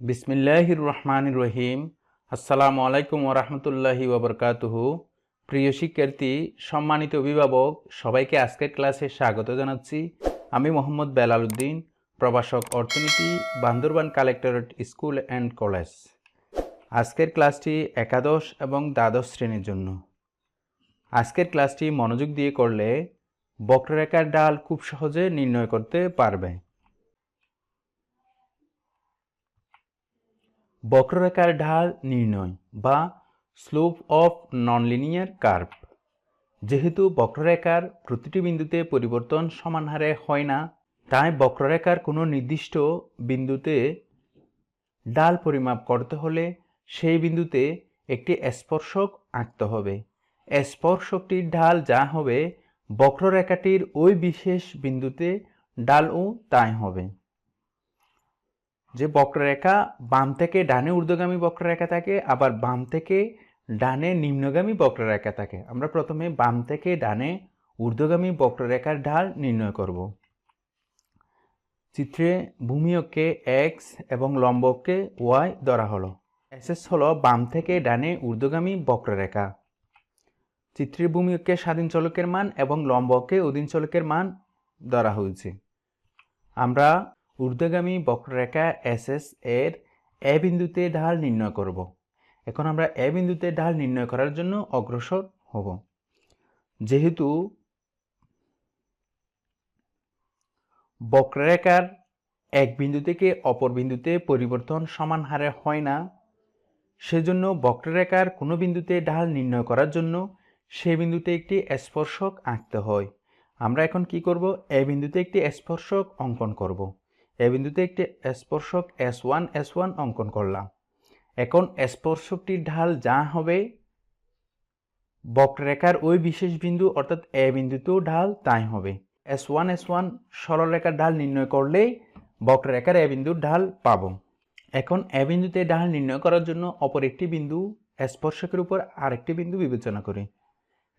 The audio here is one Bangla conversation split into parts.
বিসমিল্লাহির রহমানির রহিম আসসালামু আলাইকুম ওরহমতুল্লাহি ওবরকাতুহু। প্রিয় শিক্ষার্থী, সম্মানিত অভিভাবক, সবাইকে আজকের ক্লাসে স্বাগত জানাচ্ছি। আমি মোহাম্মদ বেলাল উদ্দিন, প্রভাষক অর্থনীতি, Bandarban collectorate school and college. আজকের ক্লাসটি একাদশ এবং দ্বাদশ শ্রেণির জন্য। আজকের ক্লাসটি মনোযোগ দিয়ে করলে বক্ররেখার ডাল খুব সহজে নির্ণয় করতে পারবে। বক্ররেখার ঢাল নির্ণয় বা স্লোপ অফ ননলিনিয়ার কার্ভ। যেহেতু বক্ররেখার প্রতিটি বিন্দুতে পরিবর্তন সমান হারে হয় না, তাই বক্ররেখার কোনো নির্দিষ্ট বিন্দুতে ডাল পরিমাপ করতে হলে সেই বিন্দুতে একটি স্পর্শক আঁকতে হবে। স্পর্শকটির ঢাল যা হবে, বক্ররেখাটির ওই বিশেষ বিন্দুতে ডালও তাই হবে। যে বক্ররেখা বাম থেকে ডানে ঊর্ধ্বগামী বক্ররেখা থাকে, আবার বাম থেকে ডানে নিম্নগামী বক্ররেখা থাকে। আমরা প্রথমে বাম থেকে ডানে ঊর্ধ্বগামী বক্ররেখার ঢাল নির্ণয় করব। চিত্রে ভূমি ভূমিয়ককে এক্স এবং লম্বককে ওয়াই ধরা হলো। এসএস হলো বাম থেকে ডানে ঊর্ধ্বগামী বক্ররেখা। চিত্রের ভূমিয়ককে স্বাধীন চলকের মান এবং লম্বককে অধীন চলকের মান ধরা হয়েছে। আমরা ঊর্ধ্বগামী বক্ররেখা এসএস এর এ বিন্দুতে ঢাল নির্ণয় করব। এখন আমরা এ বিন্দুতে ঢাল নির্ণয় করার জন্য অগ্রসর হব। যেহেতু বক্ররেখার এক বিন্দু থেকে অপর বিন্দুতে পরিবর্তন সমান হারে হয় না, সেজন্য বক্ররেখার কোনো বিন্দুতে ঢাল নির্ণয় করার জন্য সে বিন্দুতে একটি স্পর্শক আঁকতে হয়। আমরা এখন কি করব? এ বিন্দুতে একটি স্পর্শক অঙ্কন করব। এ বিন্দুতে একটি স্পর্শক এস ওয়ান এস ওয়ান অঙ্কন করলাম। এখন স্পর্শকটির ঢাল যা হবে বক্ররেখার ওই বিশেষ বিন্দু, অর্থাৎ এ বিন্দুতেও ঢাল তাই হবে। এস ওয়ান এস ওয়ান সরলরেখার ঢাল নির্ণয় করলেই বক্ররেখার এ বিন্দুর ঢাল পাব। এখন এ বিন্দুতে ঢাল নির্ণয় করার জন্য অপর একটি বিন্দু স্পর্শকের উপর আরেকটি বিন্দু বিবেচনা করি।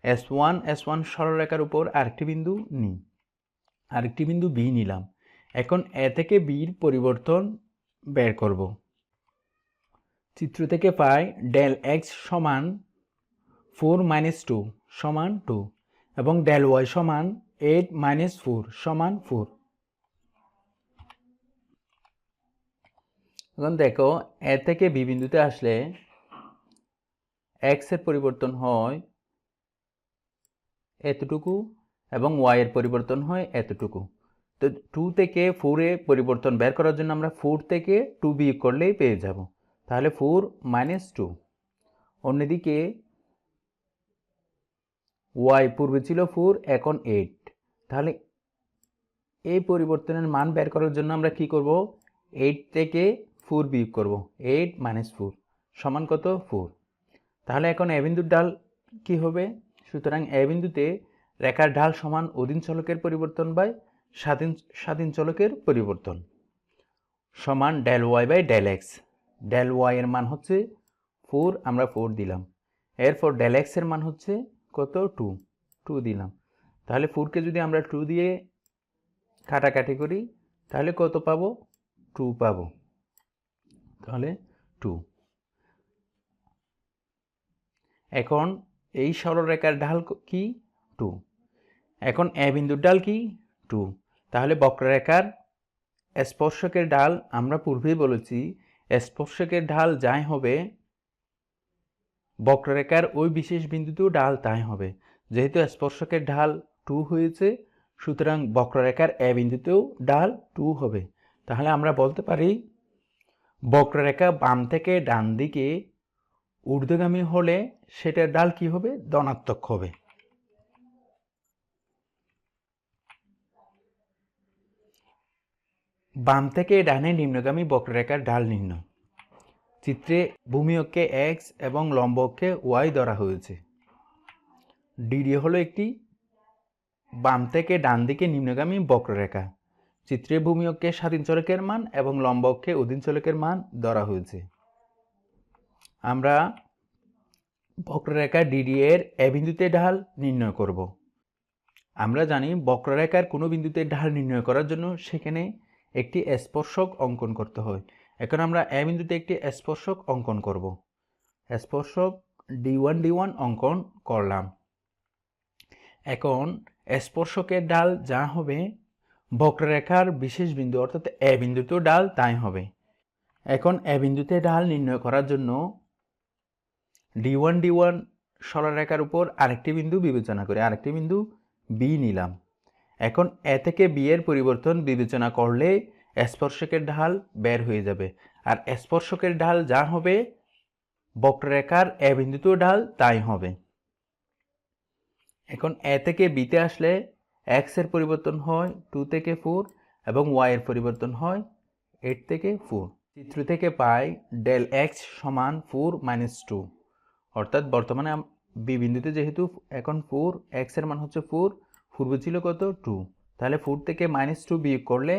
এস ওয়ান এস ওয়ান সরলরেখার উপর আরেকটি বিন্দু নিই। আরেকটি বিন্দু বি নিলাম। এখন এ থেকে বির পরিবর্তন বের করব। চিত্র থেকে পাই ডেল এক্স সমান ফোর মাইনাস টু সমান টু এবং ডেল ওয়াই সমান এইট মাইনাস ফোর সমান ফোর। এখন দেখো, এ থেকে বি বিন্দুতে আসলে এক্সের পরিবর্তন হয় এতটুকু এবং ওয়াই এর পরিবর্তন হয় এতটুকু। তো টু থেকে ফোরে পরিবর্তন বের করার জন্য আমরা ফোর থেকে টু বিয়োগ করলেই পেয়ে যাব। তাহলে ফোর মাইনাস টু অন্যদিকে ওয়াই পূর্বে ছিল ফোর এখন এইট তাহলে এই পরিবর্তনের মান বের করার জন্য আমরা কি করব? এইট থেকে ফোর বিয়োগ করব। এইট মাইনাস ফোর সমান কত? ফোর তাহলে এখন এ বিন্দুর ডাল কি হবে? সুতরাং এ বিন্দুতে রেখার ঢাল সমান অধীন চলকের পরিবর্তন বাই স্বাধীন স্বাধীন চলকের পরিবর্তন। সমান del y by del x del y এর মান হচ্ছে ফোর আমরা ফোর দিলাম। এরপর ডেল এক্সের মান হচ্ছে কত? টু টু দিলাম। তাহলে ফোরকে যদি আমরা টু দিয়ে কাটাকাটি করি, তাহলে কত পাবো? টু পাবো। তাহলে টু এখন এই সরলরেখার ঢাল কি? টু এখন এ বিন্দুর ডাল কি? টু। তাহলে বক্ররেখার স্পর্শকের ডাল আমরা পূর্বেই বলেছি, স্পর্শকের ঢাল যাই হবে, বক্ররেখার ওই বিশেষ বিন্দুতেও ডাল তাই হবে। যেহেতু স্পর্শকের ঢাল টু হয়েছে, সুতরাং বক্ররেখার এ বিন্দুতেও ডাল টু হবে। তাহলে আমরা বলতে পারি, বক্ররেখা বাম থেকে ডান দিকে ঊর্ধ্বগামী হলে সেটার ডাল কি হবে? ধনাত্মক হবে। বাম থেকে ডানে নিম্নগামী বক্ররেখার ঢাল নির্ণয় চিত্রে ভূমিয়ককে এক্স এবং লম্বককে ওয়াই ধরা হয়েছে। ডিডি হলো একটি বাম থেকে ডান দিকে নিম্নগামী বক্ররেখা। চিত্রে ভূমিয়ককে স্বাধীন চলকের মান এবং লম্বককে অধীন চলকের মান ধরা হয়েছে। আমরা বক্ররেখা ডিডি এর এ বিন্দুতে ঢাল নির্ণয় করব। আমরা জানি বক্ররেখার কোনো বিন্দুতে ঢাল নির্ণয় করার জন্য সেখানে একটি স্পর্শক অঙ্কন করতে হয়। এখন আমরা এ বিন্দুতে একটি স্পর্শক অঙ্কন করব। স্পর্শক ডি ওয়ান ডি ওয়ান অঙ্কন করলাম। এখন স্পর্শকের ডাল যা হবে, বক্ররেখার বিশেষ বিন্দু, অর্থাৎ এ বিন্দুতেও ডাল তাই হবে। এখন এ বিন্দুতে ডাল নির্ণয় করার জন্য ডি ওয়ান ডি ওয়ান সরলরেখার উপর আরেকটি বিন্দু বিবেচনা করে আরেকটি বিন্দু বি নিলাম। এখন এ থেকে বি এর পরিবর্তন বিবেচনা করলে স্পর্শকের ঢাল বের হয়ে যাবে। আর স্পর্শকের ঢাল যা হবে, বক্ররেখার এ বিন্দুতেও ঢাল তাই হবে। এখন এ থেকে বিতে আসলে এক্সের পরিবর্তন হয় টু থেকে ফোর এবং ওয়াই এর পরিবর্তন হয় এইট থেকে ফোর চিত্র থেকে পাই ডেল এক্স সমান ফোর মাইনাস টু অর্থাৎ বর্তমানে বি বিন্দুতে যেহেতু এখন ফোর এক্সের মান হচ্ছে ফোর পূর্বে ছিল কত? টু তাহলে ফোর থেকে মাইনাস টু বিয়োগ করলে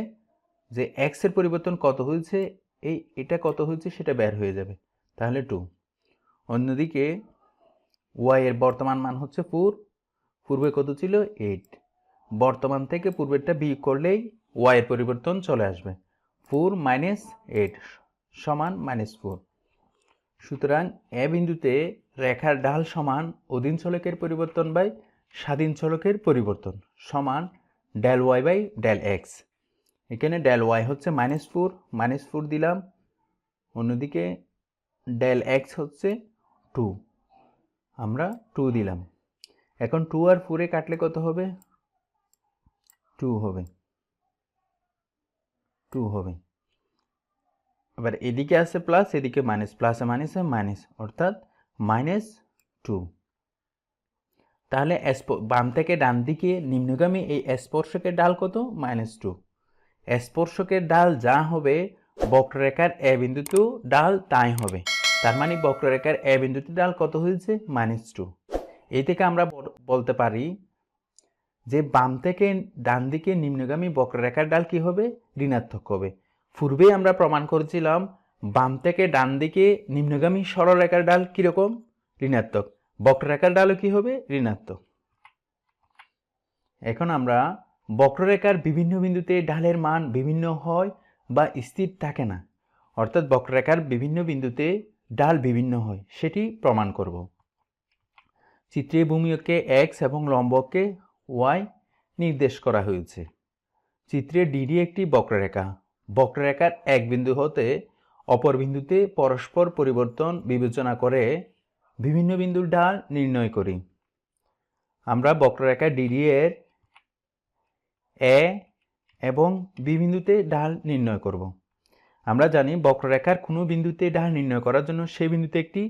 যে এক্সের পরিবর্তন কত হয়েছে? এই, এটা কত হয়েছে? সেটা বের হয়ে যাবে। তাহলে টু অন্যদিকে ওয়াই এর বর্তমান মান হচ্ছে ফোর পূর্বে কত ছিল? এইট বর্তমান থেকে পূর্বেরটা বিয়োগ করলেই ওয়াই এর পরিবর্তন চলে আসবে। ফোর মাইনাস এইট সমান মাইনাস ফোর সুতরাং এ বিন্দুতে রেখার ঢাল সমান অধীন চলকের পরিবর্তন বাই স্বাধীন চলকের পরিবর্তন সমান del y by del x এখানে ডেল ওয়াই হচ্ছে মাইনাস ফোর মাইনাস ফোর দিলাম। অন্যদিকে ডেল এক্স হচ্ছে টু আমরা টু দিলাম। এখন টু আর ফোরে কাটলে কত হবে? টু হবে। টু হবে। এবার এদিকে আছে প্লাস এদিকে মাইনাস প্লাসে মাইনাসে মাইনাস অর্থাৎ মাইনাস টু তাহলে বাম থেকে ডান দিকে নিম্নগামী এই স্পর্শকের ডাল কত? Minus two. স্পর্শকের ডাল যা হবে, বক্ররেখার এ বিন্দুতেও ডাল তাই হবে। তার মানে বক্ররেখার এ বিন্দুতে ডাল কত হয়েছে? Minus two. এই থেকে আমরা বল- বলতে পারি যে বাম থেকে ডান দিকে নিম্নগামী বক্ররেখার ডাল কি হবে? ঋণাত্মক হবে। পূর্বেই আমরা প্রমাণ করেছিলাম, বাম থেকে ডান দিকে নিম্নগামী সরলরেখার ডাল কীরকম? ঋণাত্মক। বক্ররেখার ডালও কি হবে? ঋণাত্মক। এখন আমরা বক্ররেখার বিভিন্ন বিন্দুতে ডালের মান বিভিন্ন হয় বা স্থির থাকে না। অর্থাৎ বক্ররেখার বিভিন্ন বিন্দুতে ডাল বিভিন্ন হয়, সেটি প্রমাণ করব। চিত্রে ভূমিকে এক্স এবং লম্বকে ওয়াই নির্দেশ করা হয়েছে। চিত্রে ডিডি একটি বক্ররেখা। বক্ররেখার এক বিন্দু হতে অপর বিন্দুতে পরস্পর পরিবর্তন বিবেচনা করে বিভিন্ন বিন্দুর ঢাল নির্ণয় করি। আমরা বক্ররেখা ডিডি এর এ এবং বি বিন্দুতে ঢাল নির্ণয় করব। আমরা জানি বক্ররেখার কোনো বিন্দুতে ঢাল নির্ণয় করার জন্য সেই বিন্দুতে একটি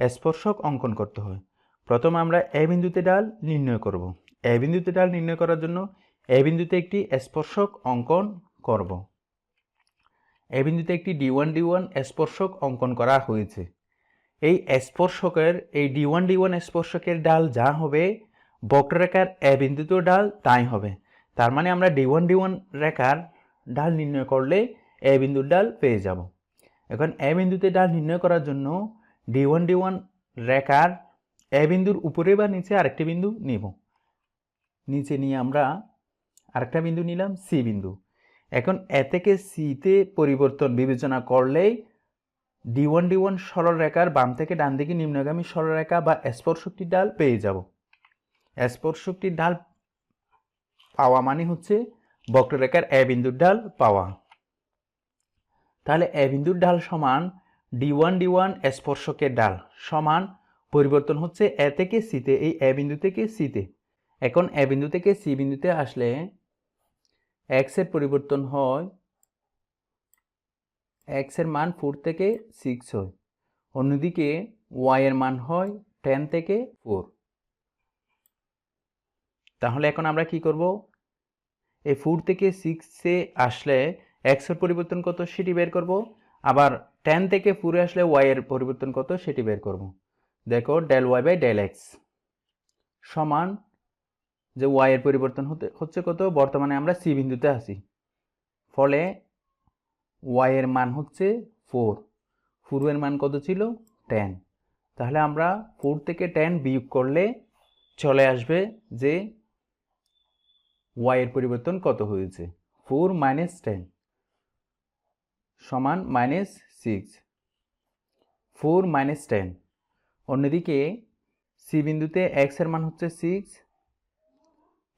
স্পর্শক অঙ্কন করতে হয়। প্রথম আমরা এ বিন্দুতে ডাল নির্ণয় করব। এ বিন্দুতে ডাল নির্ণয় করার জন্য এ বিন্দুতে একটি স্পর্শক অঙ্কন করব। এ বিন্দুতে একটি ডি ওয়ান ডি ওয়ান স্পর্শক অঙ্কন করা হয়েছে। এই স্পর্শকের, এই ডি ওয়ান ডি ওয়ান স্পর্শকের ডাল যা হবে, বক্ররেখার এ বিন্দুতেও ডাল তাই হবে। তার মানে আমরা ডি ওয়ান ডি ওয়ান রেখার ডাল নির্ণয় করলে এ বিন্দুর ডাল পেয়ে যাব। এখন এ বিন্দুতে ডাল নির্ণয় করার জন্য ডি ওয়ান ডি ওয়ান রেখার এ বিন্দুর উপরে বা নিচে আরেকটি বিন্দু নিব। নিচে নিয়ে আমরা আরেকটা বিন্দু নিলাম সি বিন্দু। এখন এ থেকে সিতে পরিবর্তন বিবেচনা করলেই ডি ওয়ান ডি ওয়ান সরলরেখার বাম থেকে ডান দিকে নিম্নগামী সরলরেখা বা স্পর্শকটির ডাল পেয়ে যাব। স্পর্শকটির ডাল পাওয়া মানে হচ্ছে বক্ররেখার এ বিন্দুর ডাল পাওয়া। তাহলে এ বিন্দুর ডাল সমান ডি ওয়ান ডি ওয়ান স্পর্শকের ডাল সমান পরিবর্তন হচ্ছে এ থেকে সিতে এই এ বিন্দু থেকে সিতে এখন এ বিন্দু থেকে সি বিন্দুতে আসলে এক্সের পরিবর্তন হয় এক্সের মান ফোর থেকে সিক্স হয়। অন্যদিকে ওয়াই এর মান হয় টেন থেকে ফোর তাহলে এখন আমরা কি করব? এই ফোর থেকে সিক্সে আসলে এক্সের পরিবর্তন কত সেটি বের করব। আবার টেন থেকে ফোরে আসলে ওয়াই এর পরিবর্তন কত সেটি বের করব। দেখো del y by del x সমান যে ওয়াই এর পরিবর্তন হতে হচ্ছে কত? বর্তমানে আমরা সি বিন্দুতে আছি। ফলে ওয়াই এর মান হচ্ছে ফোর পূর্বের মান কত ছিল? টেন তাহলে আমরা ফোর থেকে টেন বিয়োগ করলে চলে আসবে যে ওয়াইয়ের পরিবর্তন কত হয়েছে? ফোর মাইনাস টেন সমান minus six four minus ten অন্যদিকে সি বিন্দুতে এক্সের মান হচ্ছে সিক্স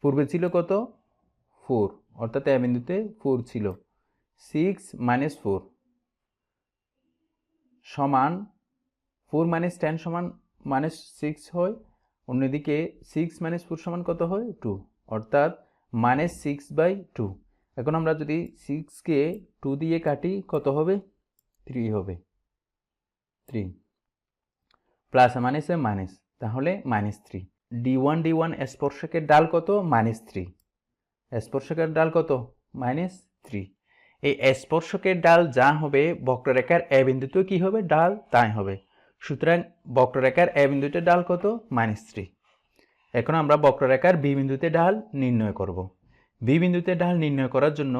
পূর্বে ছিল কত? ফোর অর্থাৎ এ বিন্দুতে ফোর ছিল। সিক্স মাইনাস ফোর সমান ফোর মাইনাস টেন সমান মাইনাস সিক্স হয়। অন্যদিকে সিক্স মাইনাস ফোর সমান কত হয়? টু। অর্থাৎ মাইনাস সিক্স বাই টু। এখন আমরা যদি সিক্সকে টু দিয়ে কাটি, কত হবে? থ্রি হবে। থ্রি। প্লাস মাইনাসে মাইনাস। তাহলে minus three. D one D one স্পর্শকের ডাল কত? Minus three. স্পর্শকের ডাল কত? Minus three. এই স্পর্শকের ডাল যা হবে, বক্ররেখার এ বিন্দুতেও কী হবে? ডাল তাই হবে। সুতরাং বক্ররেখার এ বিন্দুতে ডাল কত? Minus three. এখন আমরা বক্ররেখার বি বিন্দুতে ডাল নির্ণয় করব। বি বিন্দুতে ডাল নির্ণয় করার জন্য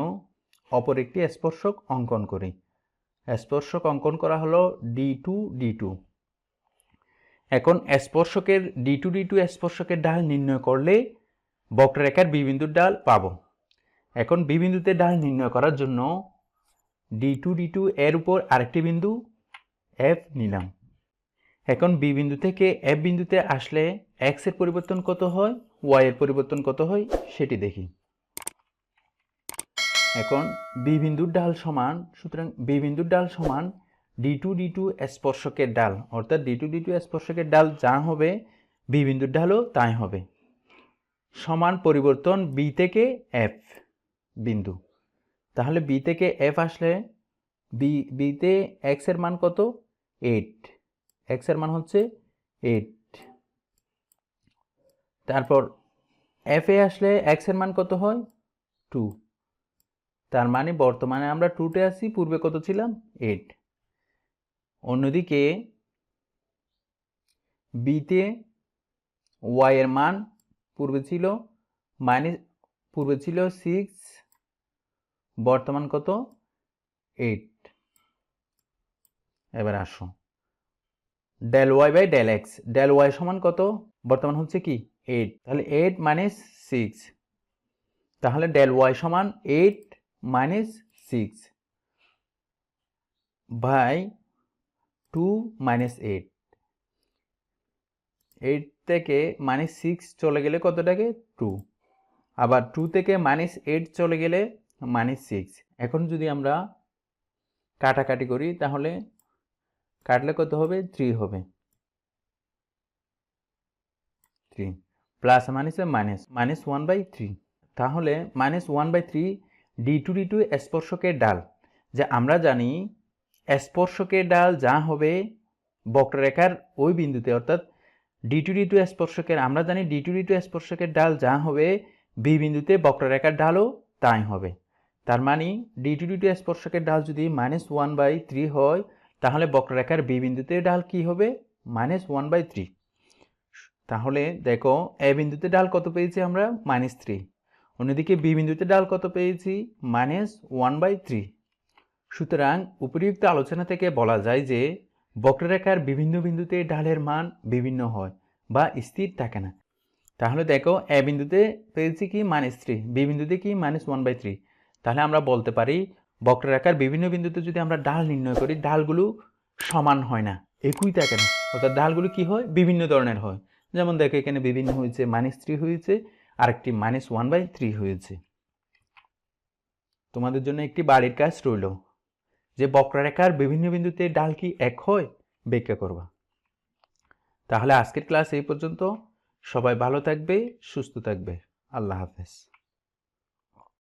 অপর একটি স্পর্শক অঙ্কন করি। স্পর্শক অঙ্কন করা হলো ডি টু ডি টু এখন স্পর্শকের ডি টু ডি টু স্পর্শকের ডাল নির্ণয় করলে বক্ররেখার বি বিন্দুর ডাল পাবো। এখন বি বিন্দুতে ডাল নির্ণয় করার জন্য ডি টু ডি টু এর উপর আরেকটি বিন্দু এফ নিলাম। এখন বি বিন্দু থেকে এফ বিন্দুতে আসলে এক্সের পরিবর্তন কত হয় ওয়াই এর পরিবর্তন কত হয়, সেটি দেখি। এখন বি বিন্দুর ডাল সমান, সুতরাং বি বিন্দুর ডাল সমান ডি টু ডি টু স্পর্শকের ডাল, অর্থাৎ ডি টু ডি টু স্পর্শকের ডাল যা হবে বি বিন্দুর ডালও তাই হবে। সমান পরিবর্তন বি থেকে এফ বিন্দু। তাহলে বি থেকে এফ আসলে বি বিতে এক্সের মান কত? এইট এক্সের মান হচ্ছে এইট তারপর এফ এ আসলে এক্সের মান কত হয়? টু তার মানে বর্তমানে আমরা টুতে আছি, পূর্বে কত ছিলাম? এইট অন্যদিকে বিতে ওয়াই এর মান পূর্বে ছিল মাইনাস পূর্বে ছিল সিক্স বর্তমান কত? এইট এবার আসো। Del y by del x del y সমান কত? বর্তমান হচ্ছে কি? এইট তাহলে এইট মাইনাস সিক্স তাহলে ডেল ওয়াই সমান eight minus six by two minus eight eight থেকে মাইনাস সিক্স চলে গেলে কত থাকে টু আবার টু থেকে মাইনাস এইট চলে গেলে মাইনাস সিক্স এখন যদি আমরা কাটাকাটি করি, তাহলে কাটলে কত হবে? থ্রি হবে। থ্রি প্লাস মাইনাসে minus minus one by three তাহলে minus one by three D two D two স্পর্শকের ডাল। যে আমরা জানি স্পর্শকের ডাল যা হবে বক্ররেখার ওই বিন্দুতে, অর্থাৎ ডি টু ডি টু স্পর্শকের, আমরা জানি ডি টু ডি টু স্পর্শকের ডাল যা হবে বি বিন্দুতে, বক্ররেখার ডালও তাই হবে। তার মানে ডি টু ডি টু স্পর্শকের ডাল যদি মাইনাস ওয়ান বাই থ্রি হয়, তাহলে বক্ররেখার বি বিন্দুতে ডাল কি হবে? মাইনাস ওয়ান বাই থ্রি তাহলে দেখো এ বিন্দুতে ডাল কত পেয়েছি আমরা? মাইনাস থ্রি অন্যদিকে বি বিন্দুতে ডাল কত পেয়েছি? মাইনাস ওয়ান বাই থ্রি সুতরাং উপরিউক্ত আলোচনা থেকে বলা যায় যে বক্ররেখার বিভিন্ন বিন্দুতে ডালের মান বিভিন্ন হয় বা স্থির থাকে না। তাহলে দেখো এ বিন্দুতে পেয়েছি কি? মাইনাস থ্রি বি বিন্দুতে কি? মাইনাস ওয়ান বাই থ্রি তাহলে আমরা বলতে পারি বক্ররেখার বিভিন্ন বিন্দুতে যদি আমরা ডাল নির্ণয় করি, ডালগুলো সমান হয় না। একই থাকে না। অর্থাৎ ডালগুলো কি হয়? বিভিন্ন ধরনের হয়। যেমন দেখো, এখানে বিভিন্ন হয়েছে মাইনাস থ্রি হয়েছে, আরেকটি মাইনাস ওয়ান বাই থ্রি হয়েছে। তোমাদের জন্য একটি বাড়ির কাজ রইল যে বক্ররেখার বিভিন্ন বিন্দুতে ডাল কি এক হয়? ব্যাখ্যা করবা। তাহলে আজকের ক্লাস এই পর্যন্ত। সবাই ভালো থাকবে, সুস্থ থাকবে। আল্লাহ হাফেজ।